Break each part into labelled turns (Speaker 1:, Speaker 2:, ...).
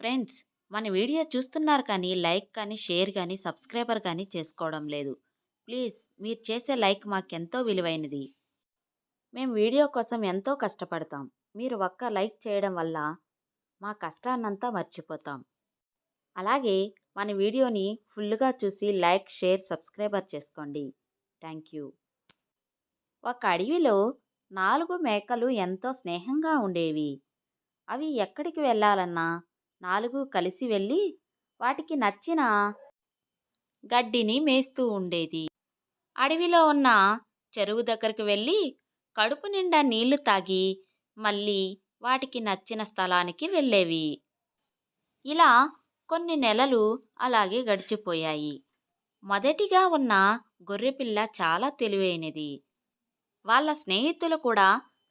Speaker 1: Friends మన video చూస్తున్నారు కానీ లైక్ కానీ షేర్ కానీ సబ్స్క్రైబర్ కానీ చేసుకోవడం లేదు. ప్లీజ్ మీరు చేసే లైక్ మాకెంతో విలువైనది. మేము వీడియో కోసం ఎంతో కష్టపడతాం. మీరు ఒక్క లైక్ చేయడం వల్ల మా కష్టాన్నంతా మర్చిపోతాం. అలాగే మన వీడియోని ఫుల్గా చూసి లైక్ షేర్ సబ్స్క్రైబర్ చేసుకోండి. Thank you. ఒక అడవిలో నాలుగు మేకలు ఎంతో స్నేహంగా ఉండేవి. అవి ఎక్కడికి వెళ్ళాలన్నా నాలుగు కలిసి వెళ్ళి వాటికి నచ్చిన గడ్డిని మేస్తూ ఉండేది. అడవిలో ఉన్న చెరువు దగ్గరికి వెళ్ళి కడుపు నిండా నీళ్ళు తాగి మళ్ళీ వాటికి నచ్చిన స్థలానికి వెళ్ళేవి. ఇలా కొన్ని నెలలు అలాగే గడిచిపోయాయి. మొదటిగా ఉన్న గొర్రెపిల్ల చాలా తెలివైనది. వాళ్ళ స్నేహితులు కూడా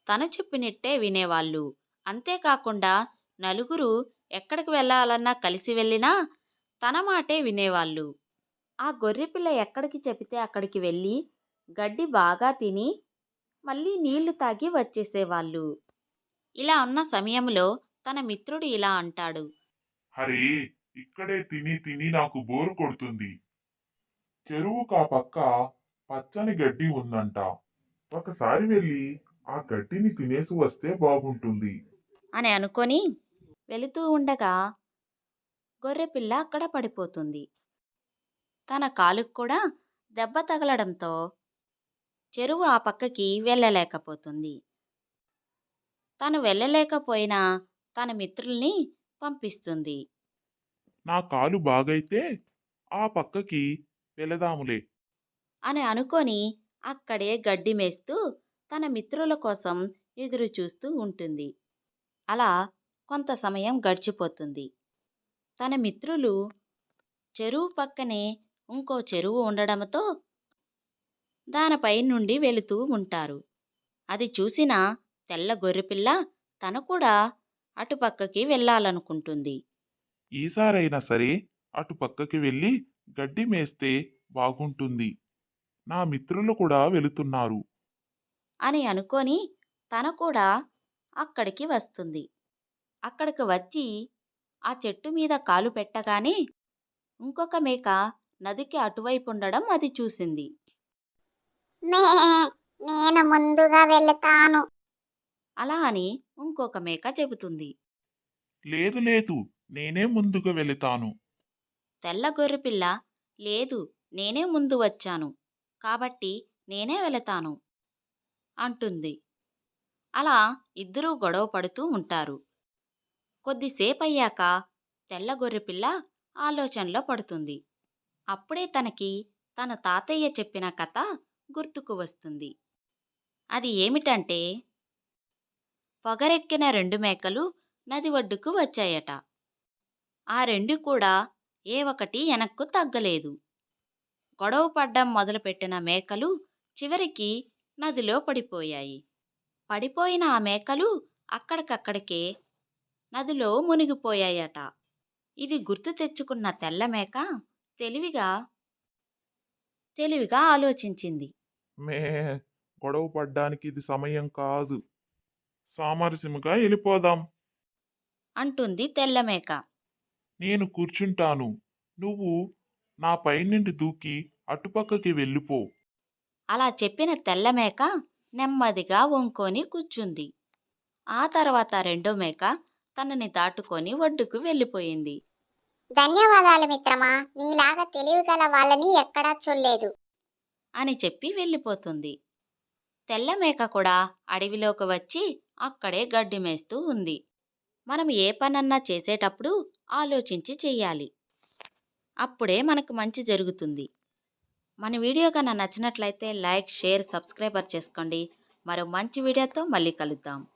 Speaker 1: తను చెప్పినట్టే వినేవాళ్ళు. అంతేకాకుండా నలుగురు ఎక్కడికి వెళ్ళాలన్నా కలిసి వెళ్ళినా తన మాటే వినేవాళ్ళు. ఆ గొర్రెపిల్ల ఎక్కడికి చెబితే అక్కడికి వెళ్ళి గడ్డి బాగా తిని మళ్ళీ నీళ్ళు తాగి వచ్చేసేవాళ్ళు. ఇలా ఉన్న సమయంలో తన మిత్రుడు ఇలా అంటాడు.
Speaker 2: హరి ఇక్కడే తిని తిని నాకు బోరు కొడుతుంది. చెరువు కా పక్క పచ్చని గడ్డి ఉందంట. ఒకసారి వెళ్ళి ఆ గడ్డిని తినేసి వస్తే బాగుంటుంది.
Speaker 1: అని అనుకొని వెళుతూ ఉండగా గొర్రెపిల్ల అక్కడ పడిపోతుంది. తన కాలుకు కూడా దెబ్బ తగలడంతో చెరువు ఆ పక్కకి వెళ్ళలేకపోతుంది. తను వెళ్ళలేకపోయినా తన మిత్రుల్ని పంపిస్తుంది.
Speaker 2: నా కాలు బాగైతే ఆ పక్కకి వెళదాములే
Speaker 1: అని అనుకొని అక్కడే గడ్డి మేస్తూ తన మిత్రుల కోసం ఎదురు చూస్తూ ఉంటుంది. అలా కొంత సమయం గడిచిపోతుంది. తన మిత్రులు చెరువు పక్కనే ఇంకో చెరువు ఉండడంతో దానిపై నుండి వెళుతూ ఉంటారు. అది చూసిన తెల్ల గొర్రెపిల్ల తను కూడా అటుపక్కకి వెళ్ళాలనుకుంటుంది.
Speaker 2: ఈసారైనా సరే అటు పక్కకి వెళ్ళి గడ్డి మేస్తే బాగుంటుంది. నా మిత్రులు కూడా వెళుతున్నారు.
Speaker 1: అని అనుకొని తను కూడా అక్కడికి వస్తుంది. అక్కడికి వచ్చి ఆ చెట్టు మీద కాలు పెట్టగానే ఇంకొక మేక నదికి అటువైపు ఉండడం అది చూసింది.
Speaker 3: నేను ముందుగా వెళ్తాను.
Speaker 1: అలా అని ఇంకొక మేక చెబుతుంది.
Speaker 2: లేదు లేదు నేనే ముందుగా వెళతాను.
Speaker 1: తెల్ల గొర్రెపిల్ల లేదు నేనే ముందు వచ్చాను. కాబట్టి నేనే వెళతాను అంటుంది. అలా ఇద్దరూ గొడవ పడుతూ ఉంటారు. కొద్దిసేపయ్యాక తెల్ల గొర్రెపిల్ల ఆలోచనలో పడుతుంది. అప్పుడే తనకి తన తాతయ్య చెప్పిన కథ గుర్తుకు వస్తుంది. అది ఏమిటంటే పొగరెక్కిన రెండు మేకలు నది ఒడ్డుకు వచ్చాయట. ఆ రెండు కూడా ఏ ఒకటి వెనక్కు తగ్గలేదు. గొడవ పడ్డం మొదలుపెట్టిన మేకలు చివరికి నదిలో పడిపోయాయి. పడిపోయిన ఆ మేకలు అక్కడికక్కడికే నదిలో మునిగిపోయాయట. ఇది గుర్తు తెచ్చుకున్న తెల్ల మేక తెలివిగా తెలివిగా ఆలోచించింది.
Speaker 2: మే గొడవ పడ్డానికి ఇది సమయం కాదు. సామరస్యముగా వెళ్ళిపోదాం.
Speaker 1: అంటుంది తెల్ల మేక.
Speaker 2: నేను కూర్చుంటాను. నువ్వు నా పైనుండి దూకి అటుపక్కకి వెళ్ళిపో.
Speaker 1: అలా చెప్పిన తెల్ల మేక నెమ్మదిగా వంకొని కూర్చుంది. ఆ తర్వాత రెండో మేక తనని దాటుకొని ఒడ్డుకు వెళ్ళిపోయింది.
Speaker 3: ధన్యవాదాలు మిత్రమా నీలాగా తెలివి గల వాళ్ళని ఎక్కడా చూడలేదు.
Speaker 1: అని చెప్పి వెళ్ళిపోతుంది. తెల్ల మేక కూడా అడవిలోకి వచ్చి అక్కడే గడ్డి మేస్తూ ఉంది. మనం ఏ పనన్నా చేసేటప్పుడు ఆలోచించి చెయ్యాలి. అప్పుడే మనకు మంచి జరుగుతుంది. మన వీడియో కన్నా నచ్చినట్లయితే లైక్ షేర్ సబ్స్క్రైబర్ చేసుకోండి. మరో మంచి వీడియోతో మళ్ళీ కలుద్దాం.